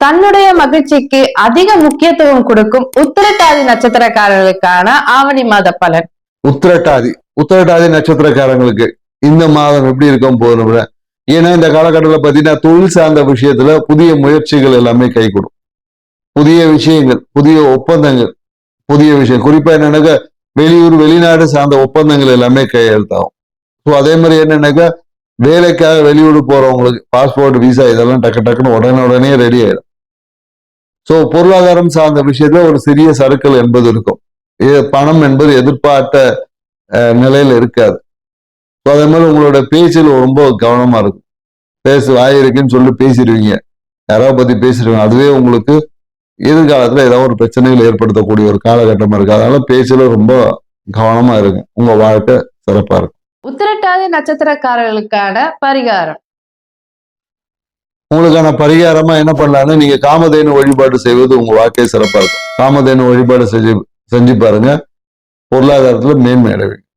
தன்னுடைய மகிழ்ச்சிக்கு அதிக முக்கியத்துவம் கொடுக்கும் உத்திரட்டாதி நட்சத்திரக்காரர்களுக்கான ஆவணி மாத பலன். உத்திரட்டாதி உத்திரட்டாதி நட்சத்திரக்காரங்களுக்கு இந்த மாதம் எப்படி இருக்கும் போதும் ஏன்னா இந்த காலகட்டத்தில் பார்த்தீங்கன்னா தொழில் சார்ந்த விஷயத்துல புதிய முயற்சிகள் எல்லாமே கைகூடும் புதிய விஷயங்கள் புதிய ஒப்பந்தங்கள் புதிய விஷயம். குறிப்பா என்னன்னாக்கா வெளியூர் வெளிநாடு சார்ந்த ஒப்பந்தங்கள் எல்லாமே கையெழுத்தாகும். ஸோ அதே மாதிரி என்னன்னாக்கா வேலைக்காக வெளியூர் போறவங்களுக்கு பாஸ்போர்ட் விசா இதெல்லாம் டக்கு டக்குன்னு உடனே உடனே ரெடி ஆயிடும். ஸோ பொருளாதாரம் சார்ந்த விஷயத்துல ஒரு சிறிய சறுக்கல் என்பது இருக்கும். பணம் என்பது எதிர்பார்த்த நிலையில இருக்காது. ஸோ அதே மாதிரி உங்களோட பேச்சில் ரொம்ப கவனமா இருக்கும். பேசு வாயிருக்குன்னு சொல்லி பேசிடுவீங்க. யாராவது பத்தி பேசிடுவீங்க. அதுவே உங்களுக்கு எதிர்காலத்துல ஏதாவது ஒரு பிரச்சனைகள் ஏற்படுத்தக்கூடிய ஒரு காலகட்டமா இருக்கு. அதனால பேச்சில ரொம்ப கவனமா இருங்க. உங்க வாழ்க்கை சிறப்பா இருக்கும். உத்திரட்டாதி நட்சத்திரக்காரர்களுக்கான பரிகாரம். உங்களுக்கான பரிகாரமா என்ன பண்ணலாம்னு நீங்க காமதேனு வழிபாடு செய்வது உங்க வாழ்க்கை சிறப்பா இருக்கும். காமதேனு வழிபாடு செஞ்சு செஞ்சு பாருங்க. பொருளாதாரத்துல மேன்மை அடைவீங்க.